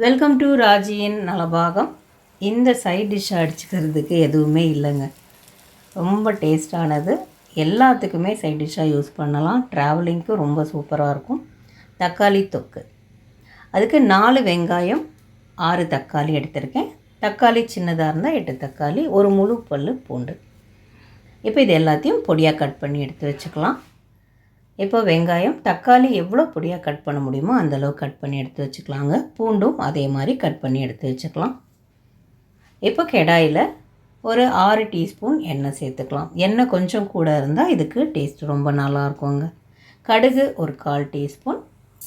Welcome to ராஜியின் Nalabagam. இந்த side dish அடிச்சுக்கிறதுக்கு எதுவுமே இல்லைங்க. ரொம்ப டேஸ்டானது எல்லாத்துக்குமே சைட் டிஷ்ஷாக யூஸ் பண்ணலாம். ட்ராவலிங்க்கு ரொம்ப சூப்பராக இருக்கும். தக்காளி தொக்கு. அதுக்கு நாலு வெங்காயம் ஆறு தக்காளி எடுத்திருக்கேன். தக்காளி சின்னதாக இருந்தால் எட்டு தக்காளி ஒரு முழு பல் பூண்டு. இப்போ இது எல்லாத்தையும் பொடியாக கட் பண்ணி எடுத்து வச்சுக்கலாம். இப்போ வெங்காயம் தக்காளி எவ்வளோ பொடியாக கட் பண்ண முடியுமோ அந்தளவு கட் பண்ணி எடுத்து வச்சுக்கலாங்க. பூண்டும் அதே மாதிரி கட் பண்ணி எடுத்து வச்சுக்கலாம். இப்போ கெடாயில் ஒரு ஆறு டீஸ்பூன் எண்ணெய் சேர்த்துக்கலாம். எண்ணெய் கொஞ்சம் கூட இருந்தால் இதுக்கு டேஸ்ட் ரொம்ப நல்லா இருக்குங்க கடுகு ஒரு கால் டீஸ்பூன்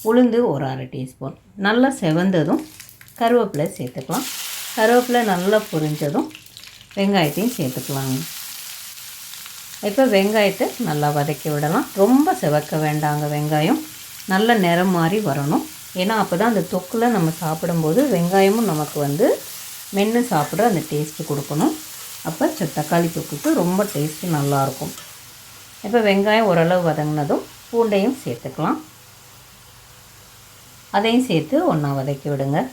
உளுந்து ஒரு அரை டீஸ்பூன். நல்லா செவந்ததும் கருவேப்பிலை சேர்த்துக்கலாம். கருவேப்பிலை நல்லா பொரிஞ்சதும் வெங்காயத்தையும் சேர்த்துக்கலாங்க. இப்போ வெங்காயத்தை நல்லா வதக்கி விடலாம். ரொம்ப செவக்க வேண்டாங்க வெங்காயம். நல்ல நிறம் மாதிரி வரணும். ஏன்னா அப்போ தான் அந்த தொக்கில் நம்ம சாப்பிடும்போது வெங்காயமும் நமக்கு வந்து மென்று சாப்பிட அந்த டேஸ்ட்டு கொடுக்கணும். அப்போ ச- தக்காளி தொக்குக்கு ரொம்ப டேஸ்ட்டு நல்லாயிருக்கும். இப்போ வெங்காயம் ஓரளவு வதங்கினதும் பூண்டையும் சேர்த்துக்கலாம். அதையும் சேர்த்து ஒன்றா வதக்கி விடுங்க.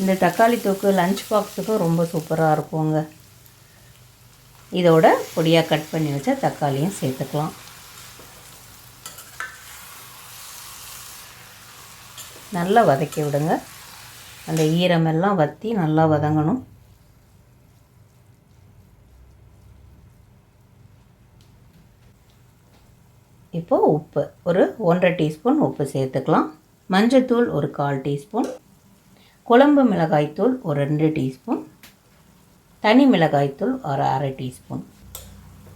இந்த தக்காளி தொக்கு லஞ்ச் பாக்ஸுக்கும் ரொம்ப சூப்பராக இருக்குங்க. இதோட பொடியாக கட் பண்ணி வச்ச தக்காளியும் சேர்த்துக்கலாம். நல்லா வதக்கி விடுங்க. அந்த ஈரமெல்லாம் வற்றி நல்லா வதங்கணும். இப்போது உப்பு ஒரு ஒன்றரை டீஸ்பூன் உப்பு சேர்த்துக்கலாம். மஞ்சத்தூள் ஒரு கால் டீஸ்பூன். குழம்பு மிளகாய்த்தூள் ஒரு ரெண்டு டீஸ்பூன். தனி மிளகாய்த்தூள் ஒரு அரை டீஸ்பூன்.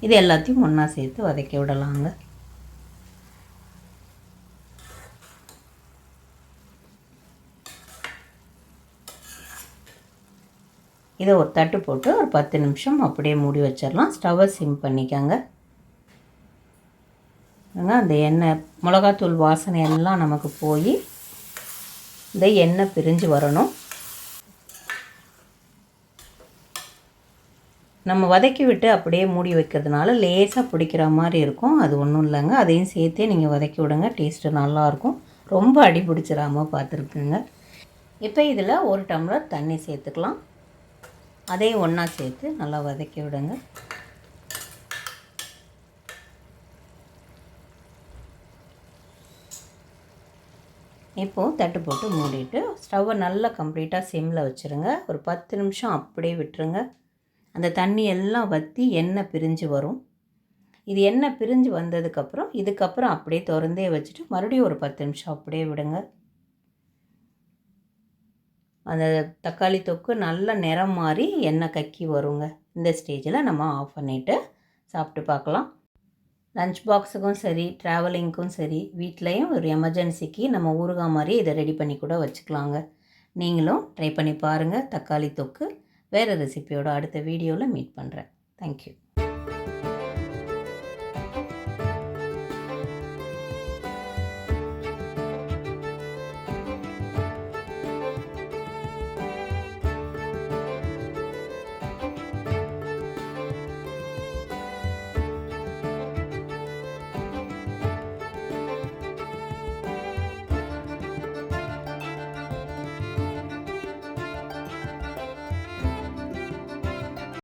இது எல்லாத்தையும் ஒன்றா சேர்த்து வதக்கி விடலாங்க. இதை ஒரு தட்டு போட்டு ஒரு பத்து நிமிஷம் அப்படியே மூடி வச்சிடலாம். ஸ்டவ்வை சிம் பண்ணிக்கோங்க. அந்த எண்ணெய் மிளகாத்தூள் வாசனை எல்லாம் நமக்கு போய் இந்த எண்ணெய் பிரிஞ்சு வரணும். நம்ம வதக்கி விட்டு அப்படியே மூடி வைக்கிறதுனால லேசாக பிடிக்கிற மாதிரி இருக்கும். அது ஒன்றும் இல்லைங்க. அதையும் சேர்த்தே நீங்கள் வதக்கி விடுங்க. டேஸ்ட்டு நல்லாயிருக்கும் ரொம்ப அடி பிடிச்சிடாமல் பார்த்துருக்குங்க இப்போ இதில் ஒரு டம்ளர் தண்ணி சேர்த்துக்கலாம். அதையும் ஒன்றா சேர்த்து நல்லா வதக்கி விடுங்க. இப்போது தட்டு போட்டு மூடிட்டு ஸ்டவ்வை நல்லா கம்ப்ளீட்டாக சிம்மில் வச்சுருங்க. ஒரு பத்து நிமிஷம் அப்படியே விட்டுருங்க. அந்த தண்ணி எல்லாம் வற்றி எண்ணெய் பிரிஞ்சு வரும். இது எண்ணெய் பிரிஞ்சு வந்ததுக்கப்புறம் இதுக்கப்புறம் அப்படியே திறந்தே வச்சுட்டு மறுபடியும் ஒரு பத்து நிமிஷம் அப்படியே விடுங்க. அந்த தக்காளி தொக்கு நல்ல நிறம் மாறி எண்ணெய் கக்கி வருங்க. இந்த ஸ்டேஜில் நம்ம ஆஃப் பண்ணிவிட்டு சாப்பிட்டு பார்க்கலாம். லஞ்ச் பாக்ஸுக்கும் சரி ட்ராவலிங்க்கும் சரி வீட்லேயும் ஒரு எமர்ஜென்சிக்கு நம்ம ஊறுகாய் மாதிரி இதை ரெடி பண்ணி கூட வச்சுக்கலாங்க. நீங்களும் ட்ரை பண்ணி பாருங்கள் தக்காளி தொக்கு வேறு ரெசிபியோட அடுத்த வீடியோவில் மீட் பண்ணுறேன் தேங்க்யூ